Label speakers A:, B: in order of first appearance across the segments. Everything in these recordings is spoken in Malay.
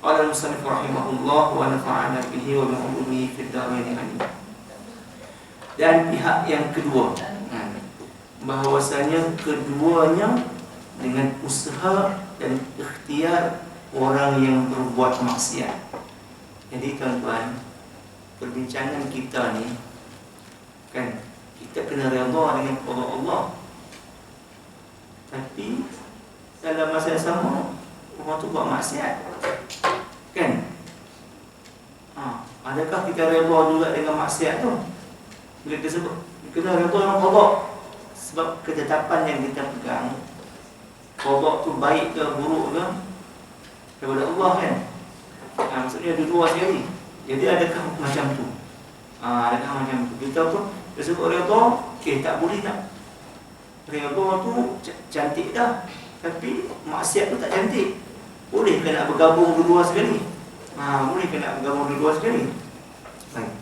A: Qala al-musannif rahimahullah wa nafa'ana bihi wa bi ulumihi fid dharain amin. Dan pihak yang kedua bahawasanya keduanya dengan usaha dan ikhtiar orang yang berbuat maksiat. Jadi tuan-tuan, perbincangan kita ni kan kita kena redha dengan qada Allah. Tapi dalam masa yang sama orang tu buat maksiat. Kan? Ha, adakah kita redha juga dengan maksiat tu? Bila kita sebut kena redha dengan qada sebab ketetapan yang kita pegang qada tu baik ke buruk ke daripada Allah kan? Ha, maksudnya dua-dua sekali. Jadi adakah macam tu? Ha, adakah macam tu? Kita pun dia sebut redha, okey tak boleh nak redha tu cantik dah. Tapi maksiat tu tak cantik. Boleh ke nak bergabung dua-dua sekali? Ha, boleh ke nak bergabung dua-dua sekali? Baik.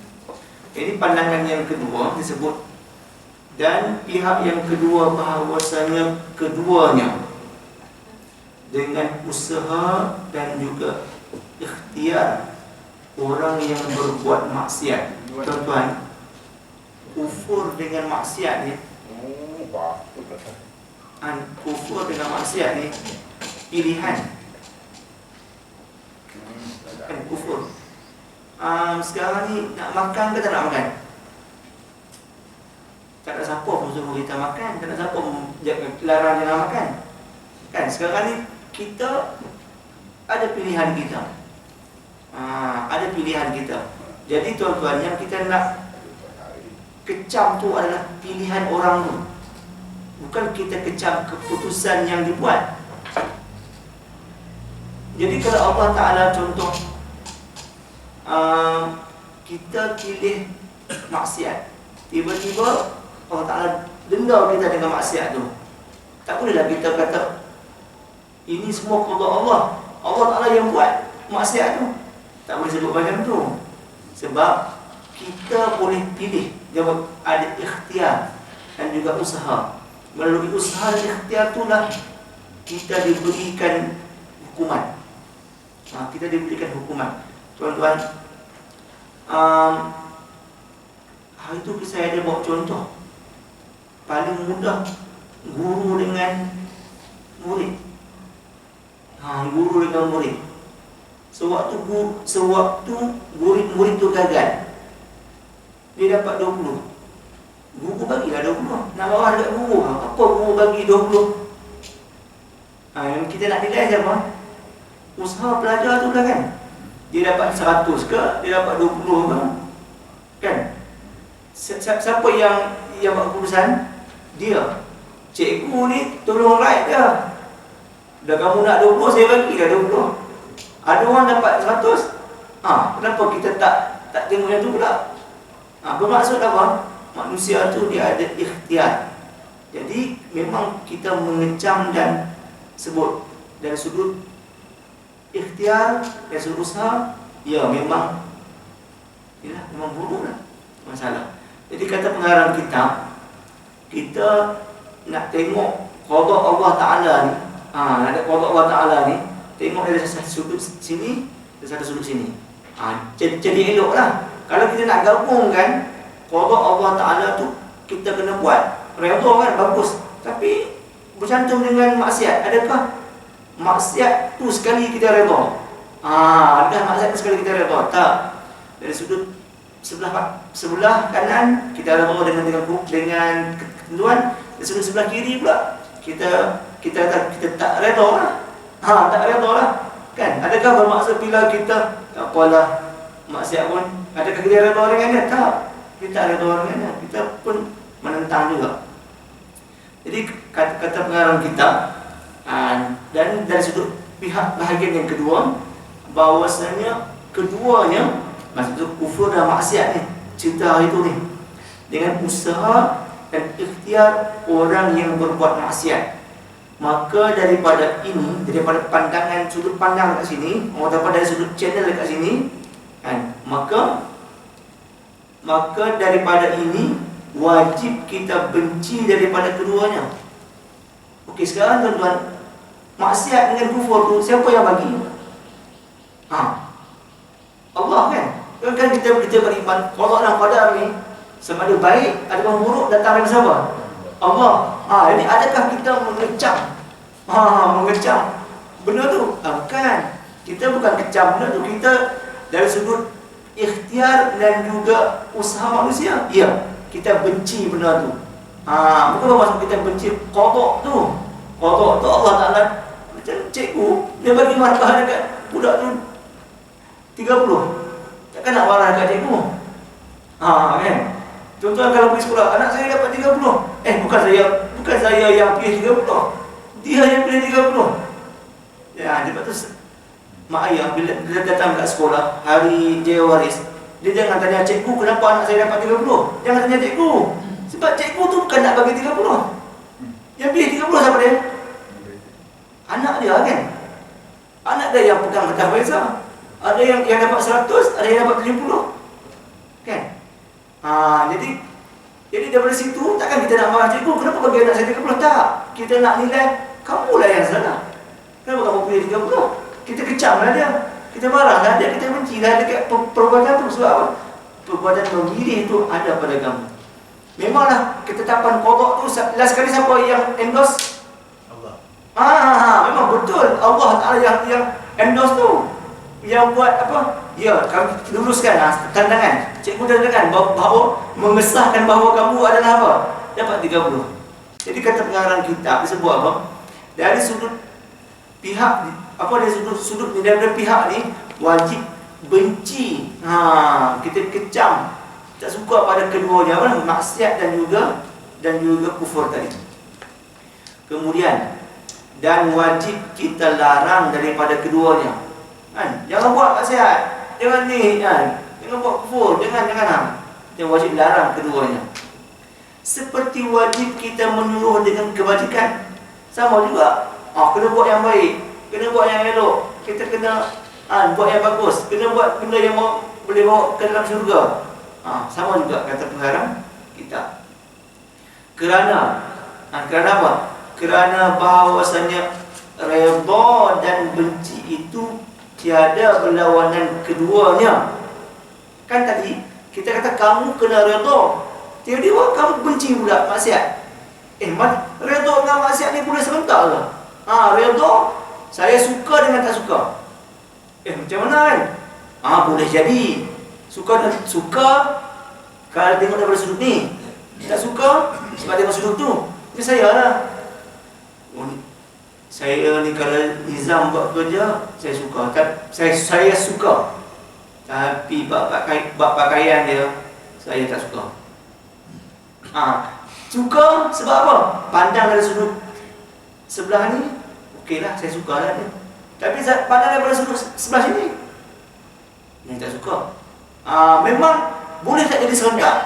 A: Ini pandangan yang kedua disebut dan pihak yang kedua bahawasanya keduanya dengan usaha dan juga ikhtiar orang yang berbuat maksiat. Tuan-tuan, kufur dengan maksiat ni an kufur dengan maksiat ni pilihan kan kufur. Um, sekarang ni nak makan ke tak nak makan? Tak ada siapa pun suruh kita makan, tak ada siapa pun larang dia nak makan. Kan sekarang ni kita ada pilihan kita. Ha, ada pilihan kita. Jadi tuan-tuan yang kita nak kecam tu adalah pilihan orang tu. Bukan kita kecam keputusan yang dibuat. Jadi kalau Allah Ta'ala contoh uh, Kita pilih maksiat. Tiba-tiba Allah Ta'ala denda kita dengan maksiat tu. Tak bolehlah kita kata Ini semua kepada Allah. Allah Ta'ala yang buat maksiat tu. Tak boleh sebut macam tu. Sebab kita boleh pilih Jawab ada ikhtiar Dan juga usaha. Melalui usaha dan ikhtiar itulah Kita diberikan hukuman ha, kita diberikan hukuman. Tuan-tuan, um, hari itu saya ada bawa contoh. Paling mudah guru dengan murid. Ha, guru dengan murid. Sewaktu guru, sewaktu murid-murid itu gagal, dia dapat 20. Guru bagilah 20. Nak bawah dekat guru. Apa guru bagi 20? Ha, yang kita nak nilai siapa? Usaha pelajar tu lah kan? Dia dapat 100 ke dia dapat 20 ke? Kan? Siapa yang yang buat keputusan? Dia. Cikgu ni tolong write dia. Dah kamu nak 20 saya bagi dah 20 ada orang dapat 100 ha, kenapa kita tak tak tengok yang tu pula? Ha, bermaksud apa? Manusia tu dia ada ikhtiar. Jadi memang kita mengecam dan sebut dari sudut ikhtiar dan usaha ya memang ya memang buruklah masalah. Jadi kata pengarang kita kita nak tengok qada Allah taala ni ha ada qada Allah taala ni tengok dari satu sudut sini dan satu sudut sini. Ha jadi, jadi eloklah kalau kita nak gabungkan qada Allah taala tu kita kena buat. Redha kan bagus. Tapi bercantum dengan maksiat adakah maksiat tu sekali kita redha. Ah, ada maksiat tu sekali kita redha. Tak. Dari sudut sebelah sebelah kanan kita redha dengan dengan dengan ketentuan, dari sudut sebelah kiri pula kita kita tak kita tak redha lah. Ha, tak redha lah. Kan? Adakah bermaksud bila kita tak apalah maksiat pun adakah kita redha dengan dia? Tak. Kita tak redha dengan dia. Kita pun menentang juga. Jadi kata, kata pengarang kita dan dari sudut pihak bahagian yang kedua bahawasanya keduanya maksud kufur dan maksiat ni cerita itu ni dengan usaha dan ikhtiar orang yang berbuat maksiat. Maka daripada ini daripada pandangan sudut pandang dekat sini ataupun dari sudut channel dekat sini kan maka maka daripada ini wajib kita benci daripada keduanya. Okey sekarang tuan-tuan maksiat dengan kufur tu siapa yang bagi? Ha. Allah kan? Kan, kan kita kita beriman qada dan qadar ni sama ada baik ataupun buruk datang dari siapa? Allah. Ha, ini adakah kita mengecam? Ha, mengecam benda tu? Ha, bukan. Kita bukan kecam benda tu. Kita dari sudut ikhtiar dan juga usaha manusia. Ya, kita benci benda tu. Ha, bukan maksud kita benci qada tu. Qada tu Allah Taala cikgu dia bagi markah dekat budak tu 30 Takkan nak marah dekat cikgu? Ha, kan? Contohnya kalau pergi sekolah, anak saya dapat 30. Eh, bukan saya bukan saya yang pilih 30. Dia yang pilih 30. Ya, dia patut mak ayah bila dia datang kat sekolah hari dia waris, dia jangan tanya cikgu kenapa anak saya dapat 30. Jangan tanya cikgu. Sebab cikgu tu bukan nak bagi 30. Yang pilih 30 siapa dia? Anak dia kan? Anak dia yang pegang kertas biasa. Ada yang yang dapat 100, ada yang dapat 70. Kan? Ha, jadi jadi daripada situ takkan kita nak marah cikgu kenapa bagi anak saya 30 tak. Kita nak nilai kamu lah yang salah. Kenapa kamu pilih 30? Kita kecamlah dia. Kita marahlah dia, kita bencilah dekat perbuatan tu sebab apa? Perbuatan memilih tu ada pada kamu. Memanglah ketetapan kodok tu last kali siapa yang endorse? Ah, memang betul Allah Taala yang yang endorse tu yang buat apa? Ya, kami luluskan ha, tandangan. Cikgu tandangan bahawa mengesahkan bahawa kamu adalah apa? Dapat 30. Jadi kata pengarang kitab disebut apa? Dari sudut pihak apa dari sudut sudut ni dari pihak ni wajib benci. Ha, kita kecam. Tak suka pada keduanya apa? Maksiat dan juga dan juga kufur tadi. Kemudian dan wajib kita larang daripada keduanya. Kan? Jangan buat maksiat. Jangan ni kan. Jangan buat kufur. Jangan jangan ha. Yang wajib larang keduanya. Seperti wajib kita menyuruh dengan kebajikan. Sama juga. Ah, kena buat yang baik. Kena buat yang elok. Kita kena ah, buat yang bagus. Kena buat benda yang mau, boleh bawa ke dalam syurga. Ah, sama juga kata pengharang kita. Kerana ah, kerana apa? Kerana bahawasanya redha dan benci itu tiada berlawanan keduanya. Kan tadi kita kata kamu kena redha. Tiada-tiada kamu benci pula maksiat. Eh, mat redha dengan maksiat ni boleh serentak ke? Ha, redha saya suka dengan tak suka. Eh, macam mana kan? Ha, boleh jadi. Suka dan suka kalau tengok daripada sudut ni. Tak suka sebab tengok sudut tu. Ini saya lah. Saya ni kalau Nizam buat kerja saya suka. Saya saya suka. Tapi bab pakai bab pakaian dia saya tak suka. Ha. Suka sebab apa? Pandang dari sudut sebelah ni okeylah saya suka lah dia. Tapi pandang dari sudut sebelah sini saya tak suka. Ha, memang boleh tak jadi serentak?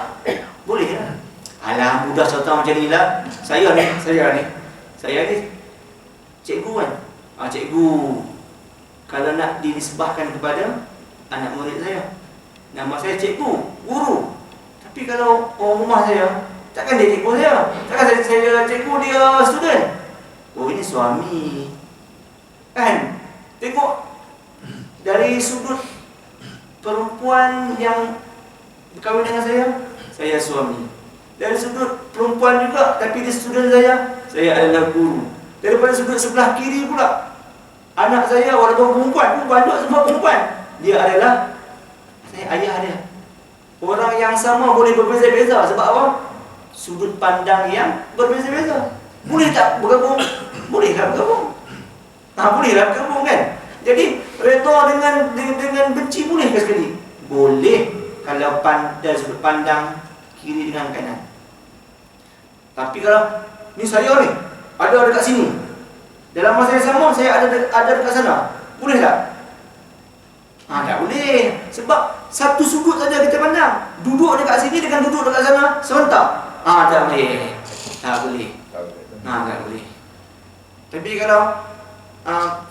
A: Boleh lah. Alah mudah contoh macam ni lah. Saya ni saya ni saya ni cikgu kan? Ah, cikgu. Kalau nak dinisbahkan kepada anak murid saya nama saya cikgu guru. Tapi kalau orang rumah saya takkan dia cikgu saya. Takkan saya, saya cikgu dia student. Oh ini suami. Kan? Tengok dari sudut perempuan yang berkahwin dengan saya saya suami. Dari sudut perempuan juga tapi dia student saya saya adalah guru Daripada sudut sebelah kiri pula Anak saya walaupun perempuan Perempuan juga semua perempuan Dia adalah Saya ayah dia Orang yang sama boleh berbeza-beza Sebab apa? Sudut pandang yang berbeza-beza Boleh tak bergabung? Bolehlah bergabung Nah, bolehlah bergabung kan? Jadi reda dengan, dengan dengan benci boleh ke sekali? Boleh Kalau pandang, sudut pandang Kiri dengan kanan Tapi kalau Ni saya ni ada dekat sini. Dalam masa yang sama saya ada de ada dekat sana. Boleh tak? Ha, tak boleh. Sebab satu sudut saja kita pandang. Duduk dekat sini dengan duduk dekat sana serentak. Ha, tak boleh. Tak boleh. Ha, tak boleh. Tapi kalau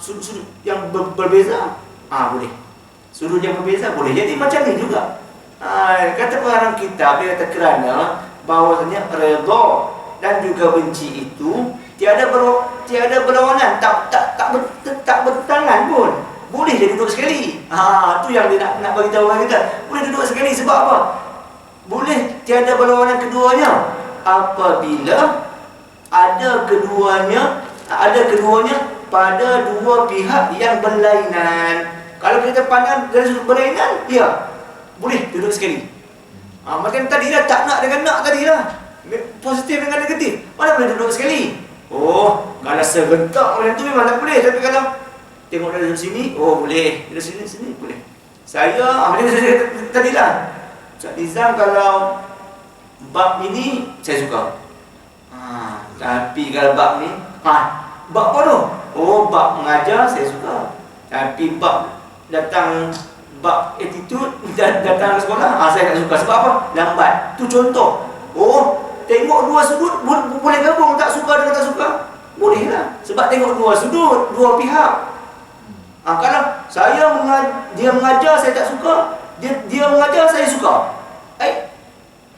A: sudut-sudut yang ber berbeza, ha, boleh. Sudut yang berbeza boleh. Jadi macam ni juga. Ha, kata pengarang kita, dia kata kerana bahawasanya redha dan juga benci itu tiada ber, tiada berlawanan tak tak tak ber, tak bertentangan pun boleh dia duduk sekali. Ha, tu yang dia nak nak bagi tahu kita. Boleh duduk sekali sebab apa? Boleh tiada berlawanan keduanya apabila ada keduanya ada keduanya pada dua pihak yang berlainan. Kalau kita pandang dari sudut berlainan, ya. Boleh duduk sekali. Ha, macam tadi lah, tak nak dengan nak tadi lah. Positif dengan negatif. Mana boleh duduk sekali? Oh, kalau serentak macam tu memang tak boleh. Tapi kalau tengok dari sini, oh boleh. Dari sini, sini boleh. Saya, ah, macam saya tadi lah. Ustaz Nizam kalau bab ini saya suka. Ha, tapi kalau bab ni, ha, bab apa tu? Oh, bab mengajar saya suka. Tapi bab datang bab attitude datang ke sekolah, ha, saya tak suka. Sebab apa? Lambat. Tu contoh. Oh, tengok dua sudut boleh gabung tak suka dengan tak suka? Boleh lah. Sebab tengok dua sudut, dua pihak. Ha, kalau saya mengajar, dia mengajar saya tak suka, dia dia mengajar saya suka. Eh,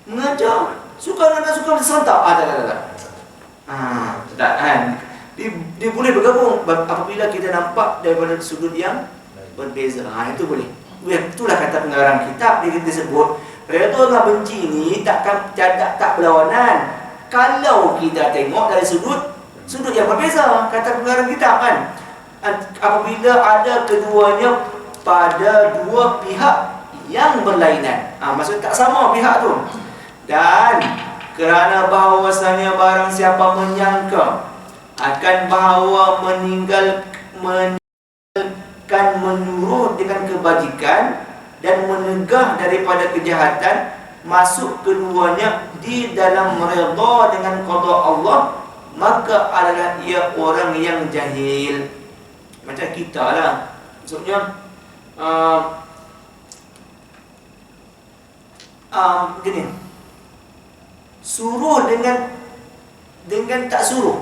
A: mengajar suka dengan tak suka mesti serentak. Ah, tak, tak, tak. Ah, tak kan. Dia, dia boleh bergabung apabila kita nampak daripada sudut yang berbeza. Ha, itu boleh. Itulah kata pengarang kitab dia kita sebut Redha dengan benci ni takkan tak, tak berlawanan. Kalau kita tengok dari sudut sudut yang berbeza, kata pengarang kitab kan. Apabila ada keduanya pada dua pihak yang berlainan. Ha, maksud tak sama pihak tu. Dan kerana bahawasanya barang siapa menyangka akan bahawa meninggal meninggalkan menyuruh dengan kebajikan dan menegah daripada kejahatan masuk keduanya di dalam redha dengan qada Allah maka adalah ia orang yang jahil. Macam kita lah. Maksudnya uh, um, gini. Suruh dengan dengan tak suruh.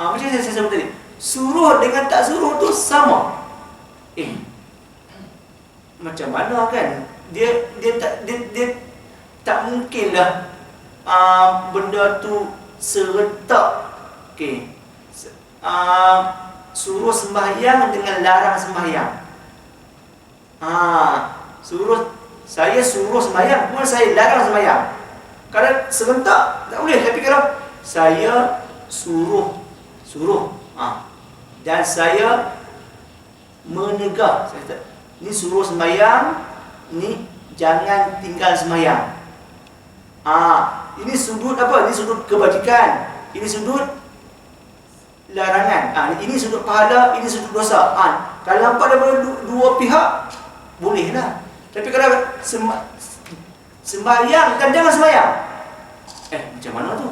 A: Uh, macam saya sebut tadi. Suruh dengan tak suruh tu sama. Eh macam mana kan? Dia dia tak dia, dia tak mungkinlah uh, benda tu serentak. Okey. Uh, suruh sembahyang dengan larang sembahyang. Ah uh, suruh saya suruh sembahyang pun saya larang sembahyang. Kalau serentak tak boleh tapi kalau saya suruh suruh ha. dan saya menegah. Saya tak, ni suruh sembahyang ni jangan tinggal sembahyang. Ah, ini sudut apa? Ini sudut kebajikan. Ini sudut larangan. Ah, ini sudut pahala, ini sudut dosa. Ah, kalau daripada dua pihak bolehlah. Tapi kalau sembahyang dan jangan sembahyang. Eh, macam mana tu?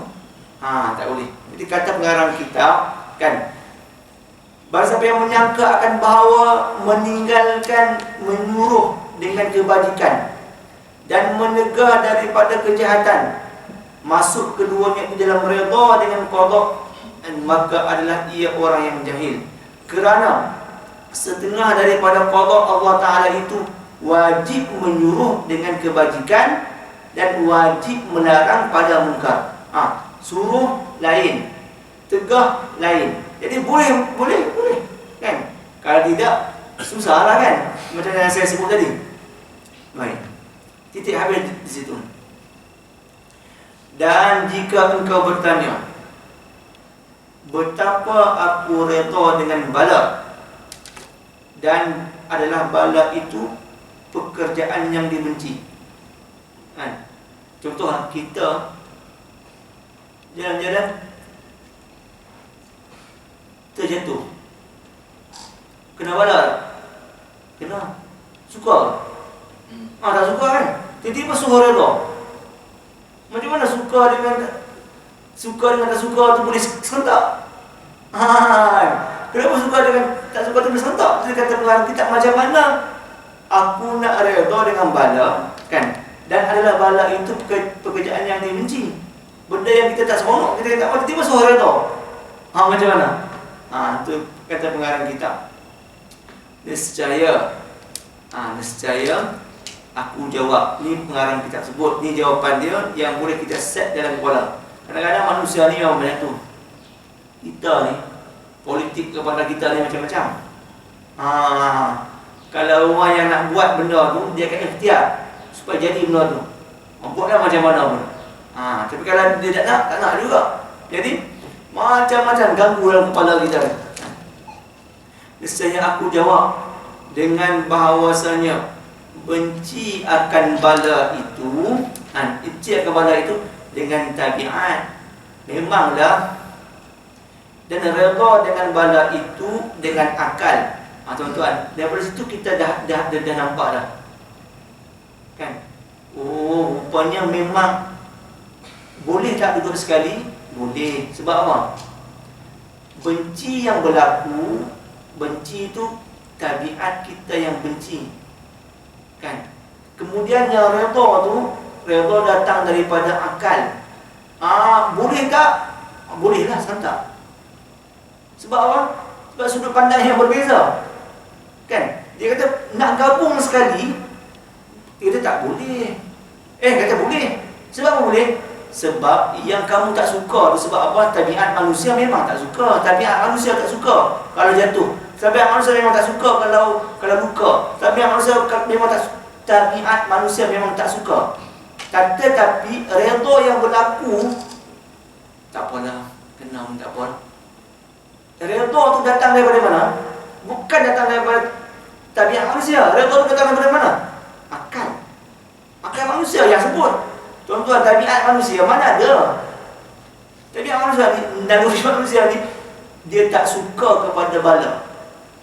A: Ha, tak boleh. Jadi kata pengarang kita kan Bahawa siapa yang menyangka akan bahawa meninggalkan menyuruh dengan kebajikan dan menegah daripada kejahatan masuk keduanya di dalam redha dengan qada maka adalah ia orang yang jahil kerana setengah daripada qada Allah taala itu wajib menyuruh dengan kebajikan dan wajib melarang pada mungkar. Ha, suruh lain, tegah lain. Jadi boleh, boleh, boleh. Kan? Kalau tidak, susahlah kan? Macam yang saya sebut tadi. Baik. Titik habis di situ. Dan jika engkau bertanya, betapa aku reda dengan bala dan adalah bala itu pekerjaan yang dibenci. Kan? Contoh kita jalan-jalan terjatuh. Kenapa lah? Kena. Suka. Ah, tak suka kan? Tiba-tiba suka reda. Macam mana suka dengan suka dengan tak suka tu boleh serentak? Ha, kenapa suka dengan tak suka tu boleh serentak? Dia kata pengarang kita macam mana aku nak redha dengan bala kan dan adalah bala itu pekerjaan yang dibenci benda yang kita tak seronok kita tak apa tiba-tiba suara redha ha macam mana ha tu kata pengarang kita nescaya ha nescaya aku jawab ni pengarang kita sebut ni jawapan dia yang boleh kita set dalam kepala kadang-kadang manusia ni memang banyak tu kita ni politik kepada kita ni macam-macam Ha, kalau orang yang nak buat benda tu, dia akan ikhtiar supaya jadi benda tu. Buatlah macam mana pun. Ha, tapi kalau dia tak nak, tak nak juga. Jadi, macam-macam ganggu dalam kepala kita. Misalnya aku jawab dengan bahawasanya benci akan bala itu, ha, benci akan bala itu dengan tabiat. Memanglah dan redha dengan bala itu dengan akal. Ha, tuan-tuan, daripada situ kita dah dah dah, dah nampak dah. Kan? Oh, rupanya memang boleh tak duduk sekali? Boleh. Sebab apa? Benci yang berlaku, benci itu tabiat kita yang benci. Kan? Kemudian yang redha tu, redha datang daripada akal. Ah, boleh tak? Ah, bolehlah santak. Sebab apa? Sebab sudut pandang yang berbeza. Kan? Dia kata nak gabung sekali, dia kata tak boleh. Eh kata boleh. Sebab apa boleh? Sebab yang kamu tak suka tu sebab apa? Tabiat manusia memang tak suka. Tabiat manusia tak suka kalau jatuh. Tabiat manusia memang tak suka kalau kalau luka. Tabiat manusia memang tak tabiat manusia memang tak suka. Kata tapi redha yang berlaku tak apalah, kena tak apa. Redha tu datang daripada mana? Bukan datang daripada tabiat manusia. Redha tu datang daripada mana? Akal. Akal manusia yang sebut. Tuan-tuan, tabiat manusia mana ada? Tabiat manusia ni, naluri manusia ni, dia tak suka kepada bala.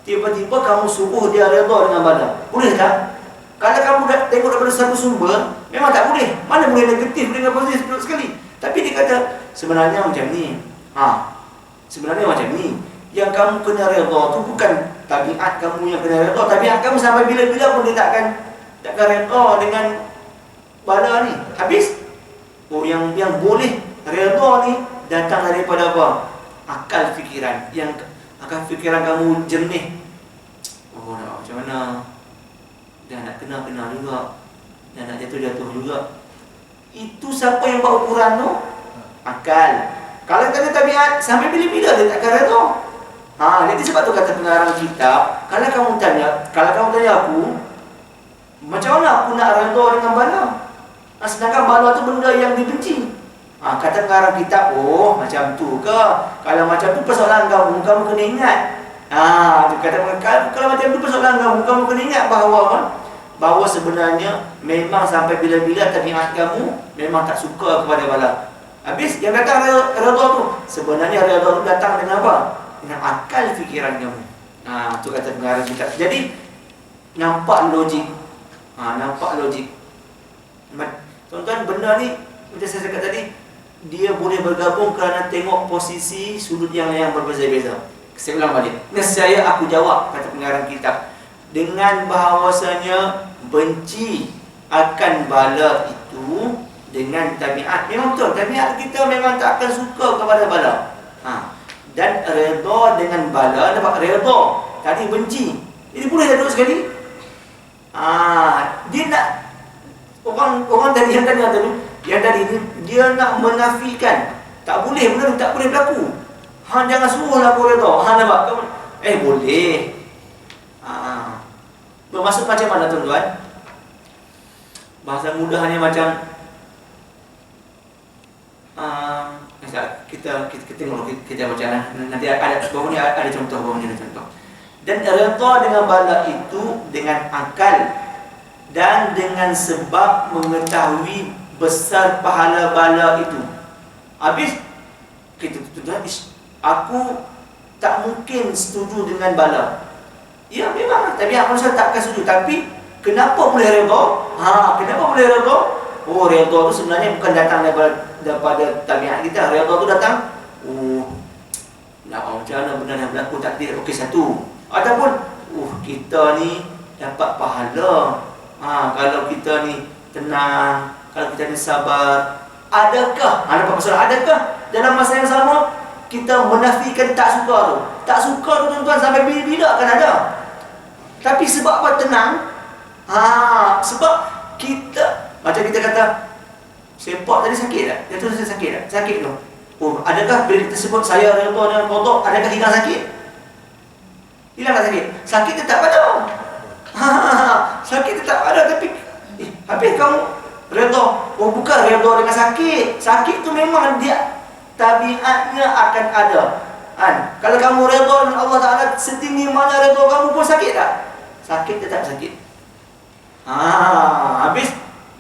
A: Tiba-tiba kamu suruh dia redha dengan bala. Boleh tak? Kalau kamu dah tengok daripada satu sumber, memang tak boleh. Mana boleh negatif dengan positif sekali. Tapi dia kata, sebenarnya macam ni. Ha, sebenarnya macam ni. Yang kamu kena redha tu bukan tabiat kamu yang kena redha. Tabiat kamu sampai bila-bila pun dia takkan takkan redha dengan bala ni. Habis? Oh, yang boleh redha ni datang daripada apa? Akal fikiran. Yang akal fikiran kamu jernih. Oh, nak macam mana? Dan nak kena-kena juga. Dan nak jatuh-jatuh juga. Itu siapa yang buat ukuran tu? Akal. Kalau kata tabiat, sampai bila-bila dia takkan redha. Ha, jadi sebab tu kata pengarang kitab, kalau kamu tanya, kalau kamu tanya aku, macam mana aku nak redha dengan bala? Ha, sedangkan bala tu benda yang dibenci. Ha, kata pengarang kitab, oh macam tu ke? Kalau macam tu persoalan kamu, kamu kena ingat. Ha, tu kata kalau, kalau macam tu persoalan kamu, kamu kena ingat bahawa? Bahawa sebenarnya memang sampai bila-bila tabiat kamu memang tak suka kepada bala. Habis yang datang redha tu sebenarnya redha tu datang dengan apa? Dengan akal fikiran kamu. Ha tu kata pengarang kita. Jadi nampak logik. Ha nampak logik. Tuan-tuan benda ni macam saya cakap tadi dia boleh bergabung kerana tengok posisi sudut yang yang berbeza-beza. Saya ulang balik. Nescaya aku jawab kata pengarang kitab dengan bahawasanya benci akan bala itu dengan tabiat memang betul tabiat kita memang tak akan suka kepada bala ha. dan redha dengan bala dapat redha tadi benci ini boleh duduk sekali ha. dia nak orang orang tadi yang tadi yang tadi yang tadi ni dia nak menafikan. Tak boleh benda tak boleh berlaku. Ha jangan suruhlah aku redha ha nampak? Eh boleh. Ha bermaksud macam mana tuan-tuan? Bahasa mudahnya macam uh, kita, kita kita tengok kita, kita baca lah. nanti ada bawah ni ada contoh ada contoh. Dan redha dengan bala itu dengan akal dan dengan sebab mengetahui besar pahala bala itu. Habis kita tuan aku tak mungkin setuju dengan bala. Ya memang tapi aku manusia tak akan setuju. Tapi kenapa boleh redha ha kenapa boleh redha oh redha tu sebenarnya bukan datang daripada daripada tabiat kita. Redha tu datang oh nak macam mana benda yang berlaku takdir? Okey satu. Ataupun uh kita ni dapat pahala ha kalau kita ni tenang kalau kita ni sabar adakah ada apa masalah adakah dalam masa yang sama kita menafikan tak suka tu tak suka tu tuan-tuan sampai bila-bila akan ada tapi sebab apa tenang ha sebab kita macam kita kata Sepak tadi sakit tak? Dia tu saya sakit tak? Sakit tu. Oh, adakah bila kita sebut saya redha dengan kodok, adakah hilang sakit? Hilang tak sakit? Sakit tetap ada. Ha, sakit tetap ada tapi eh, habis kamu redha. Oh bukan redha dengan sakit. Sakit tu memang dia tabiatnya akan ada. Kan? Kalau kamu redha dengan Allah Taala setinggi mana redha kamu pun sakit tak? Sakit tetap sakit. Ha, habis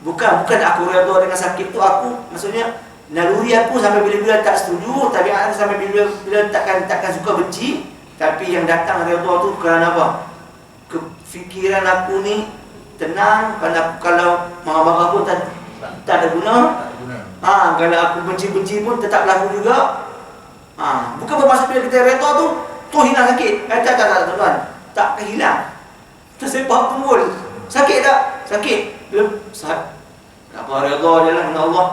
A: bukan bukan aku redha dengan sakit tu aku maksudnya naluri aku sampai bila-bila tak setuju tapi aku sampai bila-bila takkan takkan suka benci tapi yang datang redha tu kerana apa? Kefikiran aku ni tenang kalau aku kalau marah-marah pun tak tak ada guna. Ha, kalau aku benci-benci pun tetap laku juga. Ha, bukan bermaksud bila kita redha tu tu hilang sakit. Eh, tak tak tak tuan. Tak kehilang. Tersepak tumbul. Sakit tak? Sakit. Bila sakit. Tak apa redha je lah dengan Allah.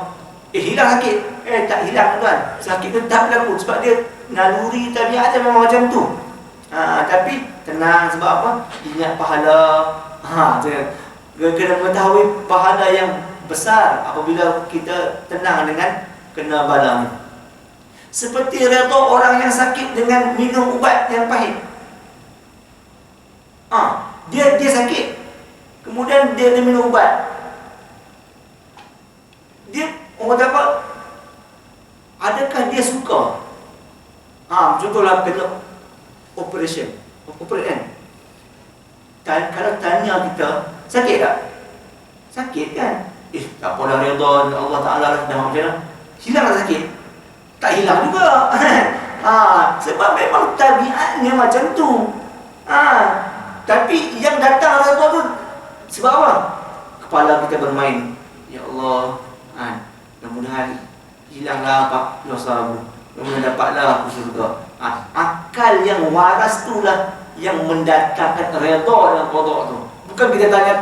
A: Eh hilang sakit. Eh tak hilang tuan. Sakit tetap berlaku sebab dia naluri tabiat dia memang macam tu. Ha, tapi tenang sebab apa? Ingat pahala. Ha, dia kena mengetahui pahala yang besar apabila kita tenang dengan kena bala ni. Seperti rata orang yang sakit dengan minum ubat yang pahit. Ha, dia dia sakit. Kemudian dia, dia minum ubat. Dia orang kata Adakah dia suka Ha, contohlah kena operation. Operation kan? Kalau tanya kita, sakit tak? Sakit kan? Eh, tak apa dah reda Allah Ta'ala lah dah macam mana? Hilang tak sakit? Tak hilang juga. ha, sebab memang tabiatnya macam tu. Ha, tapi yang datang reda tu, sebab apa? Kepala kita bermain. Ya Allah, ha, mudah-mudahan hilanglah Pak dosa Kemudian dapatlah aku surga. Ha, akal yang waras itulah yang mendatangkan redha dalam kodok tu. Bukan kita tanya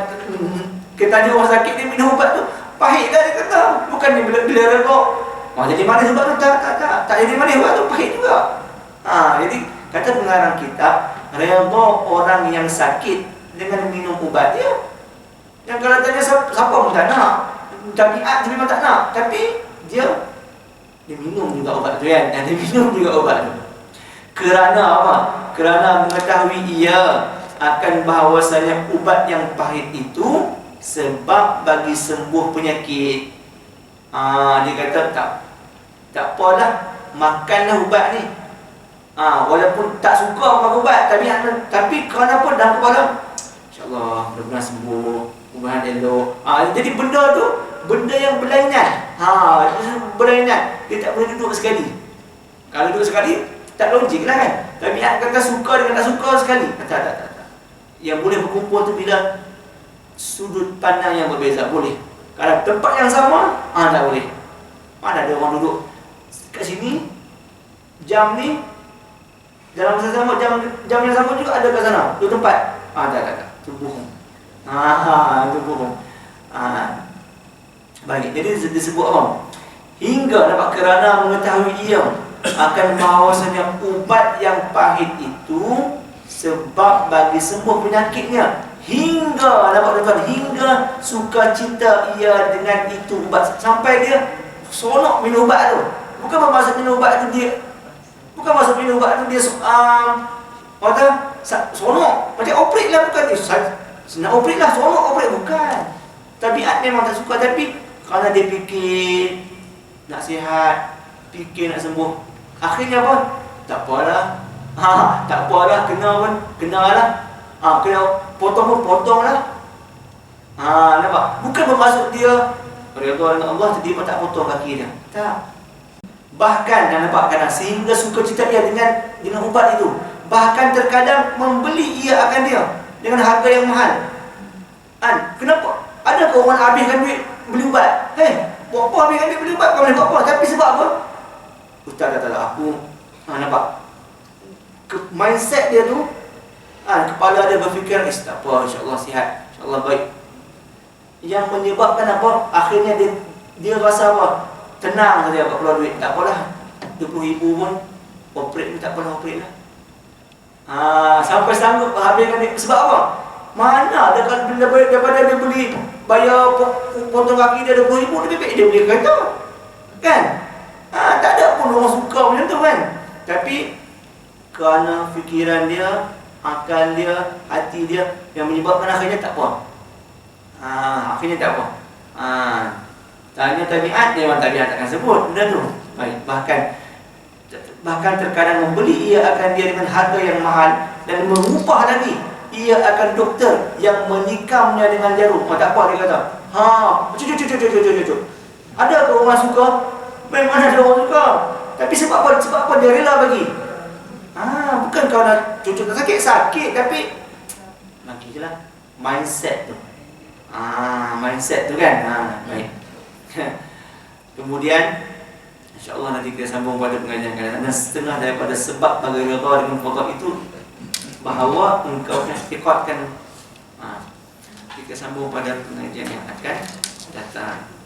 A: kita tanya orang sakit dia minum ubat tu. Pahit dah dia kata. Bukan dia bila, bila redha. Oh, jadi mana sebab tu? Tak, tak, tak. Tak jadi mana ubat tu. Pahit juga. Ha, jadi kata pengarang kita redha orang yang sakit dengan minum ubat dia. Yang kalau tanya siapa, pun tak nak. Tabiat dia memang tak nak. Tapi dia dia minum juga obat tu kan? Dan dia minum juga obat tu. Kerana apa? kerana mengetahui ia akan bahawasanya ubat yang pahit itu sebab bagi sembuh penyakit. Ha, dia kata tak tak apalah makanlah ubat ni. Ha, walaupun tak suka makan ubat tapi tapi kerana apa? Dalam kepala insyaAllah mudah-mudahan sembuh mudah-mudahan elok. Ha, jadi benda tu benda yang berlainan. Ha, berlainan. Dia tak boleh duduk sekali. Kalau duduk sekali, tak logik lah kan. Tapi nak kata suka dengan tak suka sekali. Tak, tak, tak, tak. Yang boleh berkumpul tu bila sudut pandang yang berbeza. Boleh. Kalau tempat yang sama, ha, tak boleh. Mana ada orang duduk kat sini, jam ni, dalam masa sama, jam jam yang sama juga ada kat sana. Dua tempat. Ha, tak, tak, tak. Itu bohong. Ah, ha, itu bohong. Ah, Baik, jadi disebut apa? Hingga dapat kerana mengetahui ia akan bahawasanya ubat yang pahit itu sebab bagi sembuh penyakitnya. Hingga dapat tuan hingga suka cita ia dengan itu ubat. Sampai dia sonok minum ubat tu. Bukan bermaksud minum ubat tu dia bukan maksud minum ubat tu dia um, kata sonok macam operate lah bukan dia nak operate lah sonok operate bukan. Tabiat memang tak suka. Tapi kerana dia fikir nak sihat, fikir nak sembuh. Akhirnya apa? Tak apalah. Ha, tak apalah, kena pun, kenalah. Ha, kena potong pun potonglah. Ha, nampak? Bukan bermaksud dia redha dengan Allah jadi tak potong kaki dia. Tak. Bahkan dan nampak kadang sehingga suka cita dia dengan dengan ubat itu. Bahkan terkadang membeli ia akan dia dengan harga yang mahal. Kan? Kenapa? Ada orang habiskan duit beli ubat. Hei, buat apa ambil ambil beli ubat kau boleh buat apa? Tapi sebab apa? Ustaz kata lah aku ha, nampak Ke, mindset dia tu ha, kepala dia berfikir eh, tak apa insya-Allah sihat, insya-Allah baik. Yang menyebabkan apa? Akhirnya dia dia rasa apa? Tenang saja kat keluar duit. Tak apalah. 20 ribu pun operate ni tak apalah operate lah. Ha, sampai sanggup habiskan duit. Sebab apa? Mana ada kan benda daripada dia beli bayar potong kaki dia 20 ribu lebih baik dia beli kereta. Kan? Ha, tak ada pun orang suka macam tu kan. Tapi kerana fikiran dia akal dia, hati dia yang menyebabkan akhirnya tak puas. Ha, akhirnya tak puas. Ha, tanya tabiat, dia memang tabiat akan sebut benda tu. Baik, bahkan bahkan terkadang membeli ia akan dia dengan harga yang mahal dan mengupah lagi ia akan doktor yang menikamnya dengan jarum. Oh, tak apa dia kata. Ha, cucu cucu cucu cucu cucu. Ada ke orang suka? Memang ada orang suka. Tapi sebab apa? Sebab apa dia rela bagi? Ah, bukan kau nak cucu tak sakit, sakit tapi bagi je lah. Mindset tu. Ah, mindset tu kan. Ah, baik. Kemudian InsyaAllah nanti kita sambung pada pengajian kalian Dan setengah daripada sebab bagi Allah dengan pokok itu Bahawa engkau ikatkan ha, Kita sambung pada pengajian yang akan datang